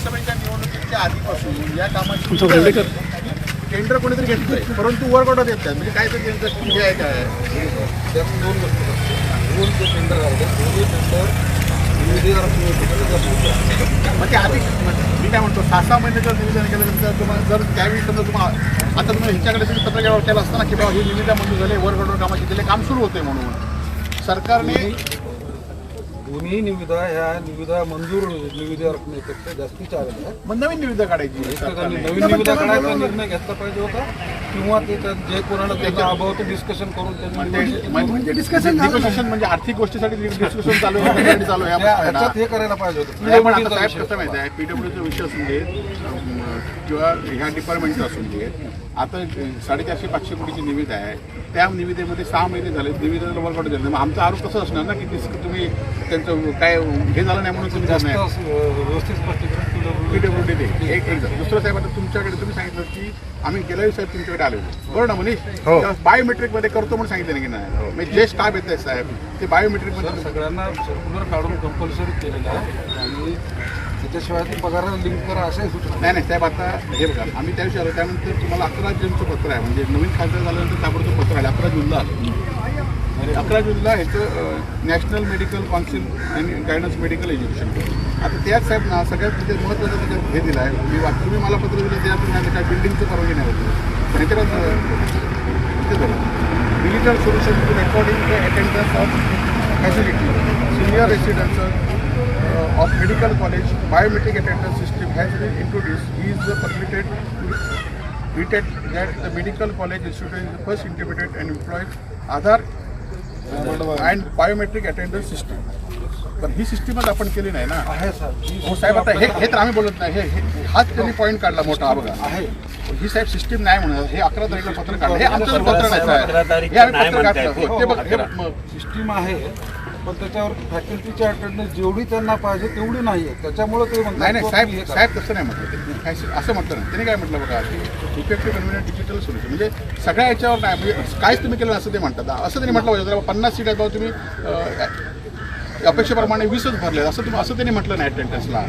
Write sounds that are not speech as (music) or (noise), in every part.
लोकसभेच्या निवडणुकीच्या आधीपासून या कामाची टेंडर कोणीतरी घेतलंय परंतु वर्क ऑर्डर देत नाही. म्हणजे काय तर त्यांचं हे आहे काय त्यात दोन गोष्टी. दोन जे टेंडर राहिले दोन्ही टेंडर मग ते आधी मी काय म्हणतो सहा सहा महिने जर निवेदन केल्यानंतर तुम्हाला जर त्यावेळी समजा तुम्हाला आता तुम्ही ह्याच्याकडे तुम्ही पत्र घ्यावं केलं असतं ना की बाबा ही निविदा मंजूर झाले वर्क ऑर्डर कामाची दिले काम सुरू होते म्हणून. सरकारने दोन्ही निविदा ह्या निविदा मंजूर निविदा रकमेपेक्षा जास्तीच्या आलेल्या आहेत. मग नवीन निविदा काढायची त्यांनी. नवीन निविदा काढायचा निर्णय घेतला पाहिजे होता. किंवा ते जे कोणाला त्याचा अभाव ते डिस्कशन करून म्हणजे म्हणजे डिस्कशन डिस्कशन म्हणजे आर्थिक गोष्टीसाठी डिस्कशन चालू (laughs) चालू. ह्याच्यात हे करायला पाहिजे होतं. कसं माहिती आहे? पीडब्ल्यूचा विषय असून दे किंवा ह्या डिपार्टमेंटचा असून दे आता साडेचारशे पाचशे कोटीची निविदा आहे. त्या निविदेमध्ये सहा महिने झाले निविदेला वर्कआउट झालं मग आमचा आरोप कसा असणार ना की तुम्ही त्यांचं काय हे झालं नाही म्हणून तुम्ही असं, व्यवस्थित स्पष्टीकरण दे एक. दुसरं साहेब आता तुमच्याकडे तुम्ही सांगितलं की आम्ही गेल्या वेळी साहेब तुमच्याकडे आले बरोबर ना मनीष? बायोमेट्रिकमध्ये करतो म्हणून सांगितलं की नाही. म्हणजे जे स्टाफ येत आहे साहेब ते बायोमेट्रिकमध्ये तर सगळ्यांना सर्क्युलर काढून कंपल्सरी केलेलं आहे. आणि त्याच्याशिवाय ते पगाराला लिंक करा अशाही सूचना नाही नाही साहेब आता हे बघा आम्ही त्या दिवशी आलो. त्यानंतर तुम्हाला अकरा जूनचं पत्र आहे. म्हणजे नवीन खासदार झाल्यानंतर ताबडतोब पत्र आलं. अकरा जूनला आलं. अकरा जूनला ह्याचं नॅशनल मेडिकल काउन्सिल आणि गायडन्स मेडिकल एज्युकेशन आता त्याच साहेब ना सगळ्यात म्हणजे महत्त्वाचं त्याच्यात हे दिलं आहे मी वा- तुम्ही मला पत्र दिलं त्यातून नाही काय बिल्डिंगचं परवानगी नाही होतं पण ह्याच्यात digital solution to recording the attendance of facility senior residence of medical college biometric attendance system has been introduced. He is permitted to retain that the medical college institution is the first integrated and employs and biometric attendance system. पण ही सिस्टीमच आपण केली नाही ना. हो साहेब आता हे हे तर आम्ही बोलत नाही. हे हाच त्यांनी पॉईंट काढला मोठा हा बघा. आहे. ही साहेब सिस्टीम नाही म्हणत हे अकरा तारीखला पत्र काढलं. हे आमचं पत्र नाही साहेब. हे आम्ही नाही पत्र काढलं ते. हो, ते बघ म- सिस्टीम आहे. पण त्याच्यावर फॅकल्टीची अटेंडन्स जेवढी त्यांना पाहिजे तेवढी नाही आहे त्याच्यामुळे ते नाही नाही साहेब. साहेब तसं नाही म्हटलं काय असं म्हटलं नाही. त्यांनी काय म्हटलं बघा की इफेक्टिव्ह कन्व्हिनियंट डिजिटल सोल्युशन म्हणजे सगळ्या याच्यावर नाही म्हणजे काहीच तुम्ही केलं असं ते म्हणतात. असं त्यांनी म्हटलं पाहिजे. जर पन्नास सीट आहेत तुम्ही अपेक्षेप्रमाणे वीसच भरले असं तुम्ही असं त्यांनी म्हटलं नाही अटेंडन्सला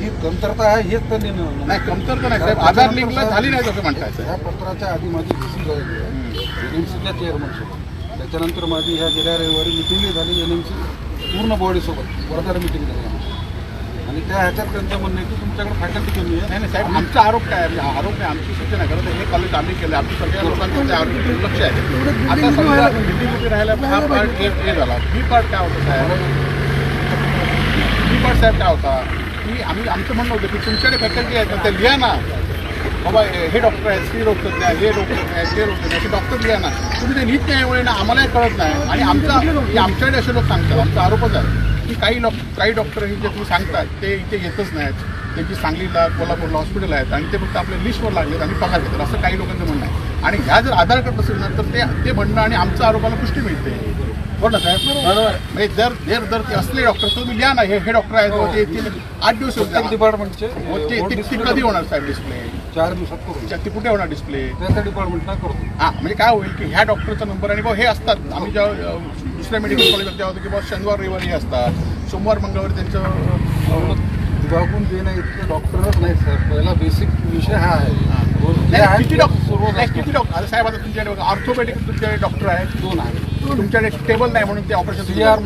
ही कमतरता आहे हेच त्यांनी नाही कमतरता नाही साहेब. आधार लिंकला झाली नाही असं म्हणताय ह्या पत्राच्या आधी माझी व्हिसी झाली आहे त्याच्यानंतर माझी ह्या गेल्या रविवारी मिटिंगही झाली एन एम सी पूर्ण बॉडीसोबत वर्धार मिटिंग झाली. आणि त्या ह्याच्यात त्यांचं म्हणणं आहे की तुमच्याकडे फॅकल्टी कमी आहे. नाही नाही साहेब आमचा आरोप काय आहे? आरोप नाही आमची सूचना आहे. खरं तर हे कॉलेज आम्ही केलं आमच्या सगळ्या लोकांचं त्या आरोप दुर्लक्ष आहे. आता समजा दिल्लीमध्ये राहायला हा पार्ट हे हे झाला. बी पार्ट काय होतं साहेब? बी पार्ट साहेब काय होता? की आम्ही आमचं म्हणणं होतं की तुमच्याकडे फॅकल्टी आहेत ना ते लिहा ना. बाबा हे डॉक्टर आहेत स्त्री डॉक्टर द्या हे डॉक्टर आहेत ते डॉक्टर द्या ते डॉक्टर लिहा ना तुम्ही ते लिहित नाही ना आम्हालाही कळत नाही. आणि आमचा हे आमच्याकडे असे लोक सांगतात आमचा आरोपच आहे की काही लोक काही डॉक्टर हे जे तुम्ही सांगतात ते इथे येतच नाहीत. त्यांची सांगलीला कोल्हापूरला हॉस्पिटल आहेत आणि ते फक्त आपल्या लिस्टवर लागलेत आणि पगार घेतात असं काही लोकांचं म्हणणं आहे. आणि ह्या जर आधार कार्ड असेल ना तर ते ते म्हणणं आणि आमच्या आरोपाला पुष्टी मिळते. बरोबर ना साहेब? म्हणजे जर जर जर ते असले डॉक्टर तर तुम्ही लिहा ना हे हे डॉक्टर आहेत ते येतील आठ दिवस डिपार्टमेंटचे हो, ते ते- ते कधी होणार साहेब डिस्प्ले चार दिवसात करू. ते कुठे होणार डिस्प्ले त्या डिपार्टमेंटला करतो हा म्हणजे काय होईल की ह्या डॉक्टरचा नंबर आणि बुवा हे असतात. आम्ही अ, दुसऱ्या मेडिकल जेव्हा होतो की बुवा शनिवार रविवारी हे असतात. सोमवार मंगळवारी त्यांचं अ, विभागून देणं इतके डॉक्टरच नाही सर पहिला बेसिक विषय हा आहे. जे नाही, किती डॉक्टर सुरुवात नाही, असते. किती डॉक्टर आता साहेब आता तुमच्याकडे बघा ऑर्थोपेडिक तुमच्याकडे डॉक्टर आहेत दोन आहे. तुमच्याकडे टेबल नाही म्हणून ते operation C R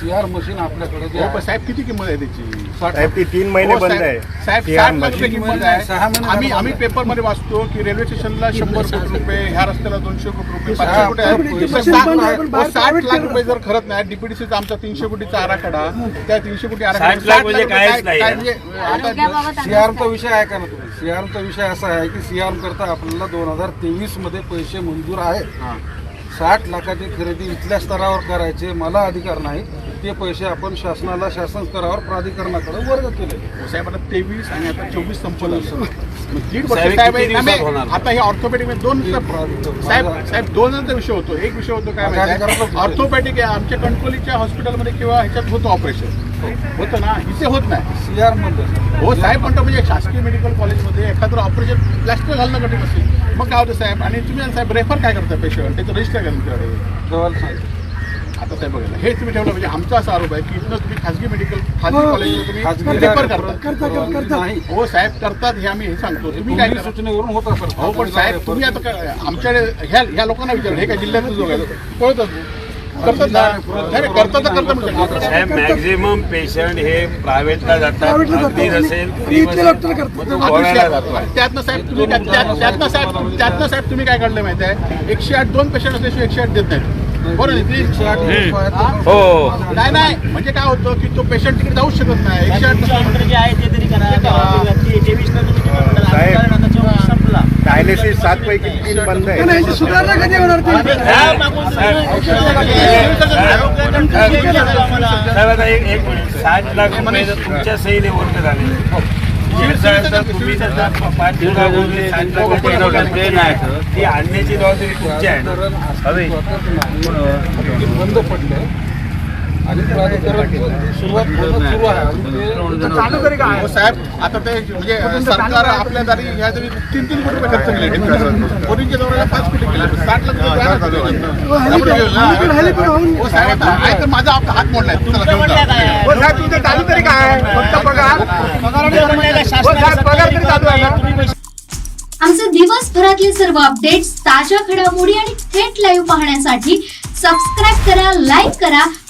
C R machine आपल्याकडे जे हो, आहे, साहेब किती किंमत आहे त्याची? साहेब ती तीन महिने हो, बंद आहे. साहेब ती साठ आम- लाख रुपये किंमत आहे. सहा महिने आम्ही बंद. पेपरमध्ये वाचतो की रेल्वे स्टेशनला शंभर कोटी रुपये ह्या रस्त्याला दोनशे कोटी रुपये पाचशे कोटी साठ लाख- हो, साठ लाख रुपये जर खरंच नाही डीपीडीसीचा आमचा तीनशे कोटीचा आराखडा त्या तीनशे कोटी आराखडा म्हणजे. म्हणजे आता सीआरचा विषय आहे का ना तुम्ही? सीआरचा विषय असा आहे की सीआर करता आपल्याला दोन हजार तेवीसमध्ये पैसे मंजूर आहेत. हां. साठ लाखाची खरेदी इथल्या स्तरावर करायचे मला अधिकार नाही. ते पैसे आपण शासनाला शासन स्तरावर प्राधिकरणाकडे वर्ग केले. साहेब आता तेवीस आणि आता चोवीस संपलं दीड वर्ष साहेब? आता हे ऑर्थोपेडिक दोन साहेब साहेब दोनच विषय होतो. एक विषय होतो काय आहे? आमच्या कणकोलीच्या हॉस्पिटलमध्ये किंवा ह्याच्यात होतं ऑपरेशन होतं ना इथे होत नाही. सीआरमध्ये. हो साहेब म्हणतो म्हणजे शासकीय मेडिकल कॉलेजमध्ये एखादं ऑपरेशन प्लॅस्टर घालणं कठीण असेल. मग काय होतं साहेब? आणि तुम्ही साहेब रेफर काय करता पेशंट त्याचं रजिस्टर घ्या तुमच्याकडे आता साहेब बघा हे तुम्ही ठेवलं म्हणजे आमचा असा आरोप आहे की इथनं तुम्ही खासगी मेडिकल खासगी हो. कॉलेजला तुम्ही खाजगी करतात, करता. करता, करता, करता. नाही. हो साहेब करतात हे आम्ही हे सांगतो. तुम्ही काय सूचनेवरून होता सर. हो पण साहेब तुम्ही आता आमच्याकडे ह्या ह्या लोकांना विचार हे काय जिल्ह्यातलं जो आहे पळतच करतात ना? नाही, नाही, करतात तर करतात म्हणजे. साहेब मॅक्झिमम पेशंट हे प्रायव्हेटला जातात. प्रायव्हेटला अगदी जातात. नसेल आणि इथले डॉक्टर करतात. गोव्याला जातो? त्यातनं साहेब तुम्ही त्यात- त्यातनं साहेब त्यातनं साहेब तुम्ही काय काढलं माहिती आहे? एकशे आठ दोन पेशंट असल्याशिवाय एकशे आठ देत नाहीत. बरोबर आहे ती- हो. नाही नाही. म्हणजे काय होतं की तो पेशंट तिकडे जाऊच शकत नाही. एकशे आठ जे आहे ते तरी करा तेवीस ला तुम्ही किती म्हणता? साहेब. आता चोवीस डायलिसिस सात पैकी तीन बंद आहे सुधारणा कधी होणार सात लाख रुपये जर तुमच्या सहीने वर्ग झाले. तुम्ही पाच ठरवलं, ते आणण्याची जबाबदारी तुमची आहे बंद पडले. आणि सुरुवात सुरू आहे. हो साहेब आता ते म्हणजे सरकार आपल्या दारी ह्या तीन तीन कोटी रुपये खर्च केले कोणीच्या दौऱ्याला पाच कोटी केले. साठ लाख साहेब आता माझा आपला हात मोडलाय? हो साहेब तुमचं चालू तरी काय? फक्त पगार? हो, साहेब, पगार तरी चालू आहे ना? आमचे दिवसभरातले सर्व अपडेट्स ताज्या घडामोडी आणि थेट लाईव्ह पाहण्यासाठी सबस्क्राईब करा लाईक करा